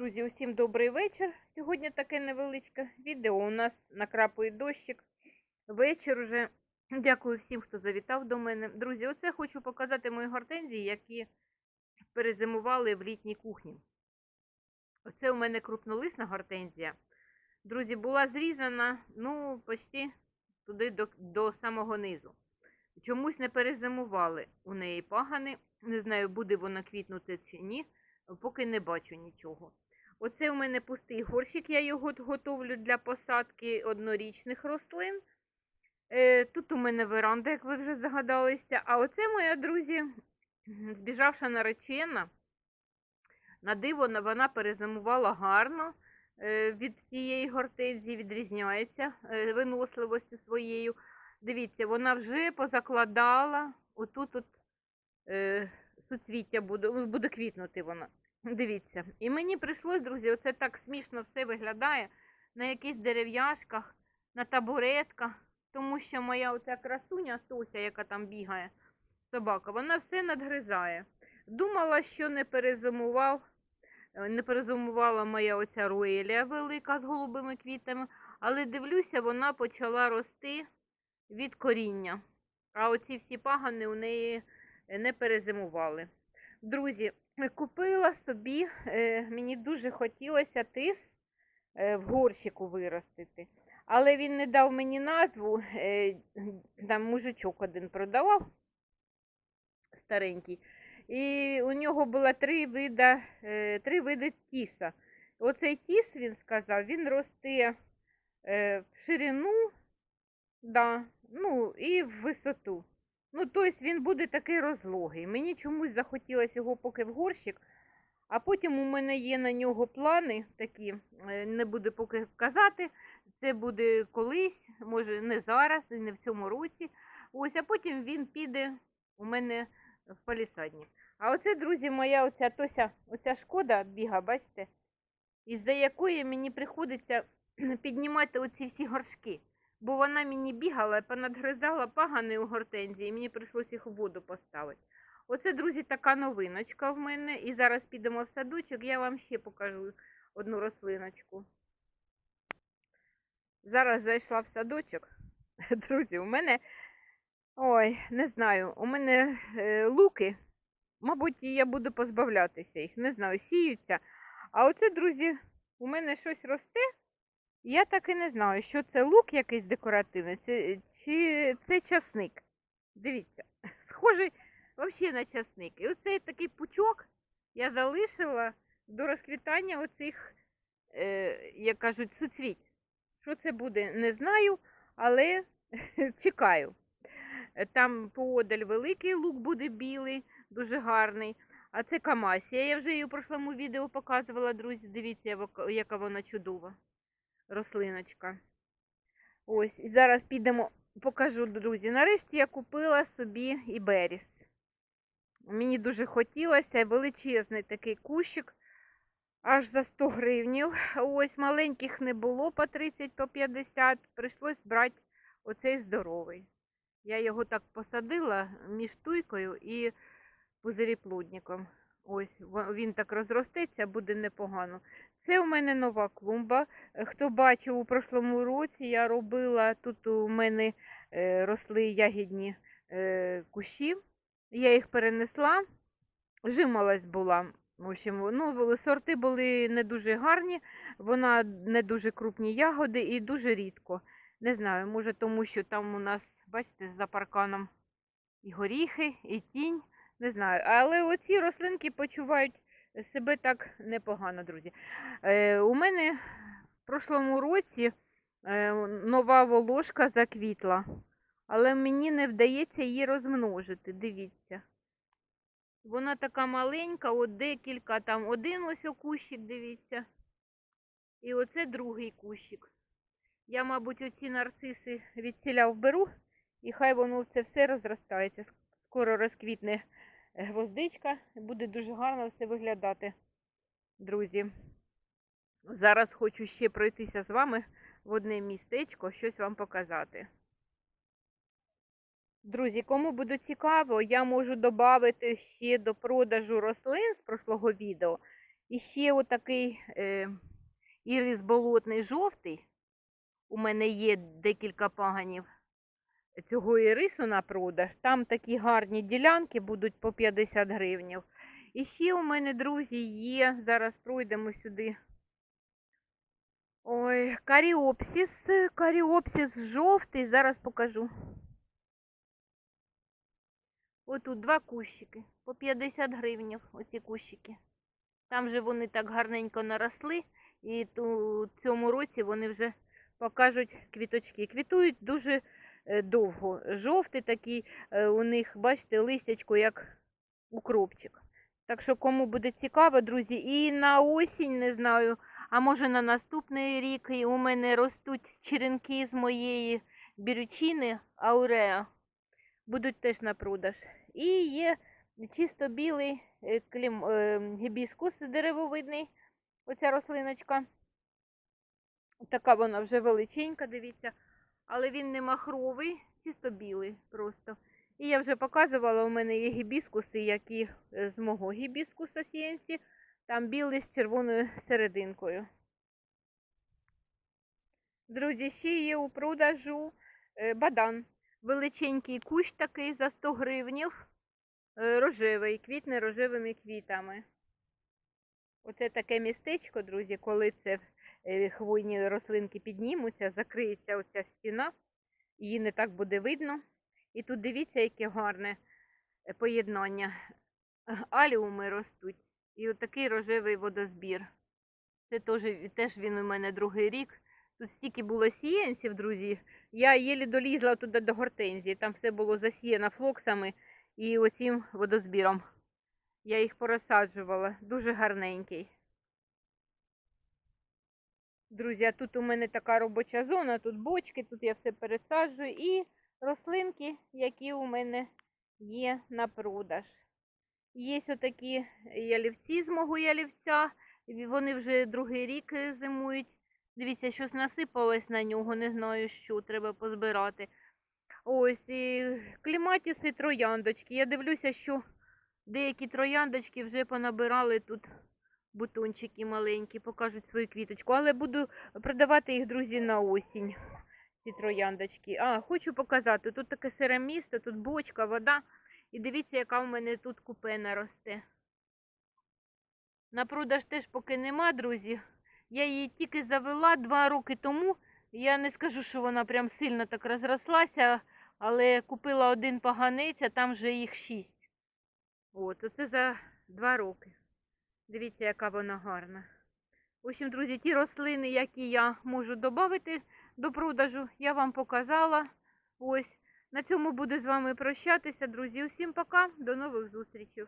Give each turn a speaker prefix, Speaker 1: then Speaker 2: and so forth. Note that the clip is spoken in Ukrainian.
Speaker 1: Друзі, усім добрий вечір. Сьогодні таке невеличке відео. У нас накрапує дощик. Вечір уже. Дякую всім, хто завітав до мене. Друзі, оце хочу показати мої гортензії, які перезимували в літній кухні. Оце у мене крупнолисна гортензія. Друзі, була зрізана, ну, почти туди до, до самого низу. Чомусь не перезимували у неї пагани. Не знаю, буде вона квітнути чи ні поки не бачу нічого. Оце у мене пустий горщик, я його готовлю для посадки однорічних рослин. Е, Тут у мене веранда, як ви вже здогадалися. А оце моя, друзі, збіжавша наречена. На диво вона перезимувала гарно е, від цієї гортензії, відрізняється е, виносливостю своєю. Дивіться, вона вже позакладала. Отут от, суцвіття буде, буде квітнути вона. Дивіться. І мені прийшлось, друзі, оце так смішно все виглядає на якихось дерев'яшках, на табуретках, тому що моя оця красуня Тося, яка там бігає, собака, вона все надгризає. Думала, що не перезимував, е, не перезимувала моя оця руелія велика з голубими квітами, але дивлюся, вона почала рости від коріння. А оці всі пагани у неї е, не перезимували. Друзі, купила собі, е, мені дуже хотілося тис е, в горщику виростити. Але він не дав мені назву, е, там мужичок один продавав старенький. І у нього було три вида, три види тіса. Оцей тіс, він сказав, він росте в ширину, да, ну, і в висоту. Ну, тобто він буде такий розлогий. Мені чомусь захотілося його поки в горщик, а потім у мене є на нього плани такі, е, не буду поки казати. Це буде колись, може не зараз, не в цьому році. Ось, а потім він піде у мене в палісадник. А оце, друзі, моя оця Тося, оця шкода біга, бачите, із-за якої мені приходиться піднімати оці всі горшки. Бо вона мені бігала, понадгризала пагани у гортензії, і мені прийшлося їх у воду поставити. Оце, друзі, така новиночка в мене. І зараз підемо в садочок, я вам ще покажу одну рослиночку. Зараз зайшла в садочок. Друзі, у мене, ой, не знаю, у мене е, луки, мабуть, і я буду позбавлятися їх, не знаю, сіються. А оце, друзі, у мене щось росте. Я так і не знаю, що це лук якийсь декоративний, це, чи це часник. Дивіться, схожий взагалі на часник. І оцей такий пучок я залишила до розквітання оцих, е, як кажуть, суцвіть. Що це буде, не знаю, але чекаю. Там поодаль великий лук буде білий, дуже гарний. А це камасія. Я вже її у прошлому відео показувала, друзі. Дивіться, яка вона чудова рослиночка. Ось, і зараз підемо, покажу, друзі. Нарешті я купила собі іберіс. Мені дуже хотілося величезний такий кущик, аж за 100 гривнів. Ось маленьких не було по 30, по 50. Прийшлось брати оцей здоровий. Я його так посадила між туйкою і пузиріплодником. Ось він так розростеться, буде непогано. Це у мене нова клумба. Е, Хто бачив у прошлому році, я робила тут у мене е, росли ягідні е, кущі. Я їх перенесла, жимолость була. В общем, ну, сорти були не дуже гарні, вона не дуже крупні ягоди і дуже рідко. Не знаю, може тому, що там у нас, бачите, за парканом і горіхи, і тінь. Не знаю. Але оці рослинки почувають себе так непогано, друзі. Е, у мене в прошлому році е, нова волошка заквітла, але мені не вдається її розмножити. Дивіться. Вона така маленька, от декілька, там один ось кущик, дивіться. І оце другий кущик. Я, мабуть, оці нарциси відціля вберу, і хай воно це все розростається. Скоро розквітне гвоздичка, буде дуже гарно все виглядати, друзі. Зараз хочу ще пройтися з вами в одне містечко, щось вам показати. Друзі, кому буде цікаво, я можу додати ще до продажу рослин з прошлого відео І ще отакий е, ірис болотний жовтий. У мене є декілька паганів цього ірису на продаж. Там такі гарні ділянки будуть по 50 гривнів. І ще у мене, друзі, є. Зараз пройдемо сюди. Ой, каріопсіс, каріопсіс жовтий, зараз покажу. Отут два кущики, по 50 гривнів, оці кущики. Там же вони так гарненько наросли, і в цьому році вони вже покажуть квіточки. Квітують дуже довго. Жовтий такий, е, у них, бачите, листячко, як укропчик. Так що, кому буде цікаво, друзі, і на осінь, не знаю, а може на наступний рік і у мене ростуть черенки з моєї бірючини Ауреа. Будуть теж на продаж. І є чисто білий е, клім, е, гібіскус деревовидний. Оця рослиночка. Така вона вже величенька, дивіться. Але він не махровий, чисто білий просто. І я вже показувала, у мене є гібіскуси, які е, з мого гібіскуса сіянці. Там білий з червоною серединкою. Друзі, ще є у продажу е, бадан. Величенький кущ такий за 100 гривнів. Е, Рожевий, квітне рожевими квітами. Оце таке містечко, друзі, коли це хвойні рослинки піднімуться, закриється оця стіна, її не так буде видно. І тут дивіться, яке гарне е, поєднання. Аліуми ростуть. І отакий рожевий водозбір. Це теж, теж він у мене другий рік. Тут стільки було сіянців, друзі. Я єлі долізла туди до гортензії. Там все було засіяно флоксами і оцим водозбіром. Я їх порозсаджувала. Дуже гарненький. Друзі, тут у мене така робоча зона, тут бочки, тут я все пересаджую і рослинки, які у мене є на продаж. Є отакі ялівці з мого ялівця. Вони вже другий рік зимують. Дивіться, щось насипалось на нього, не знаю що, треба позбирати. Ось і кліматіси трояндочки. Я дивлюся, що деякі трояндочки вже понабирали тут бутончики маленькі, покажуть свою квіточку. Але буду продавати їх, друзі, на осінь. Ці трояндочки. А, хочу показати. Тут таке сире місце, тут бочка, вода. І дивіться, яка в мене тут купена росте. На продаж теж поки нема, друзі. Я її тільки завела два роки тому. Я не скажу, що вона прям сильно так розрослася, але купила один поганець, а там вже їх шість. От, оце за два роки. Дивіться, яка вона гарна. В общем, друзі, ті рослини, які я можу додати до продажу, я вам показала. Ось. На цьому буду з вами прощатися, друзі. Усім пока, до нових зустрічей.